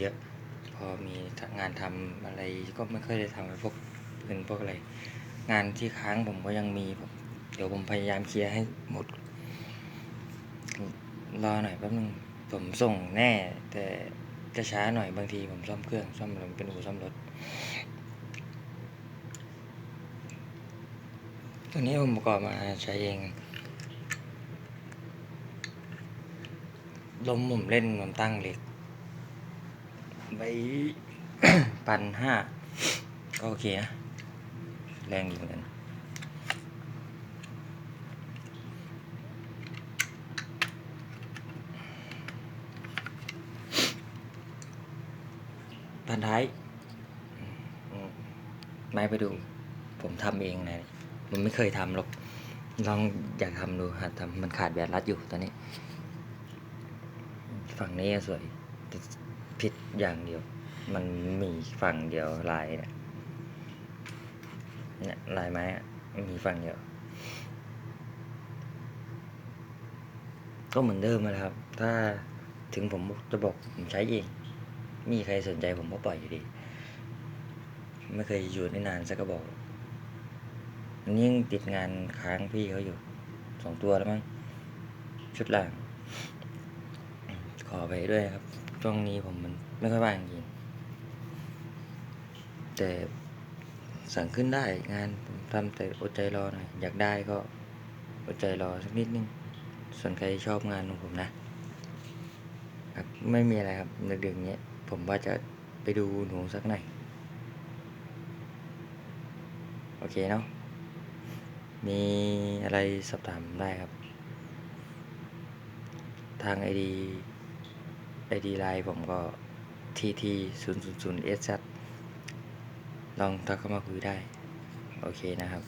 เยอะ พอมีงานทำอะไรก็ไม่ค่อยได้ทำพวกเงินพวกอะไร งานที่ค้างผมก็ยังมีผมเดี๋ยวผมพยายามเคลียร์ให้หมด รอหน่อยแป๊บนึงผมส่งแน่ แต่จะช้าหน่อยบางทีผมซ่อมเครื่องซ่อมอะไรเป็นอู่ซ่อมรถตัวนี้ผมประกอบมาใช้เองลมผมเล่นผมตั้งเล็ก ไว้พันห้าก็โอเคนะแรงอยู่เหมือนกันพันท้ายไม้ไปดู ผมทำเองนะ มันไม่เคยทำหรอกลองอยากทำดูหัดทำมันขาดแบตรัดอยู่ตอนนี้ ฝั่งนี้สวย ผิดอย่างเดียว มันมีฝั่งเดียวลายเนี่ยเนี่ยลายไม้อะมีฝั่งเดียว ก็เหมือนเดิมนะครับ ถ้าถึงผมจะบอกผมใช้เองมีใครสนใจผมก็ปล่อยอยู่ดี ไม่เคยอยู่ได้นานสักกระบอกอันนี้ยังติดงานค้างพี่เขาอยู่สองตัวแล้วมั้งชุดล่าง ขอไปด้วยครับ ช่วงนี้ผมมันไม่ค่อยว่างจริงแต่สั่งขึ้นได้งานผมทำแต่อดใจรอหน่อยอยากได้ก็อดใจรอสักนิดนึงส่วนใครชอบงานของผมนะครับไม่มีอะไรครับดึกๆเนี้ยผมว่าจะไปดูหนูสักหน่อยโอเคเนาะมีอะไรสอบถามได้ครับ ทางไอดี ID ID ไลน์ผมก็ TT 0 0 0 S ลองทักเข้ามาคุยได้ โอเคนะครับ